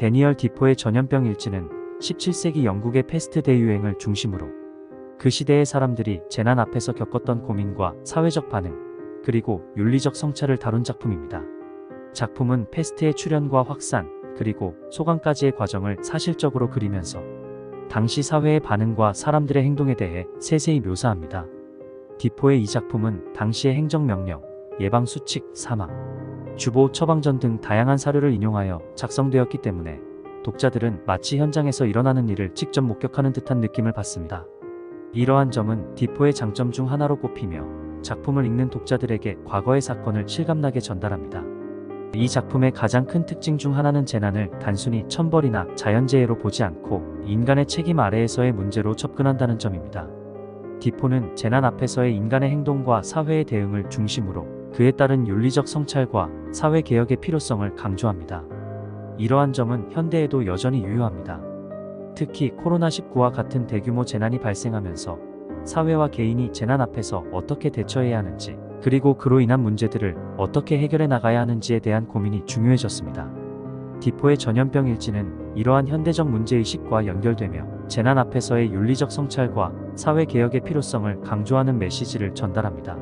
데니얼 디포의 전염병 일지는 17세기 영국의 패스트 대유행을 중심으로 그 시대의 사람들이 재난 앞에서 겪었던 고민과 사회적 반응, 그리고 윤리적 성찰을 다룬 작품입니다. 작품은 패스트의 출현과 확산, 그리고 소강까지의 과정을 사실적으로 그리면서 당시 사회의 반응과 사람들의 행동에 대해 세세히 묘사합니다. 디포의 이 작품은 당시의 행정명령, 예방수칙, 사망, 주보 처방전 등 다양한 사료를 인용하여 작성되었기 때문에 독자들은 마치 현장에서 일어나는 일을 직접 목격하는 듯한 느낌을 받습니다. 이러한 점은 디포의 장점 중 하나로 꼽히며 작품을 읽는 독자들에게 과거의 사건을 실감나게 전달합니다. 이 작품의 가장 큰 특징 중 하나는 재난을 단순히 천벌이나 자연재해로 보지 않고 인간의 책임 아래에서의 문제로 접근한다는 점입니다. 디포는 재난 앞에서의 인간의 행동과 사회의 대응을 중심으로 그에 따른 윤리적 성찰과 사회 개혁의 필요성을 강조합니다. 이러한 점은 현대에도 여전히 유효합니다. 특히 코로나19와 같은 대규모 재난이 발생하면서 사회와 개인이 재난 앞에서 어떻게 대처해야 하는지, 그리고 그로 인한 문제들을 어떻게 해결해 나가야 하는지에 대한 고민이 중요해졌습니다. 디포의 전염병 일지는 이러한 현대적 문제의식과 연결되며 재난 앞에서의 윤리적 성찰과 사회 개혁의 필요성을 강조하는 메시지를 전달합니다.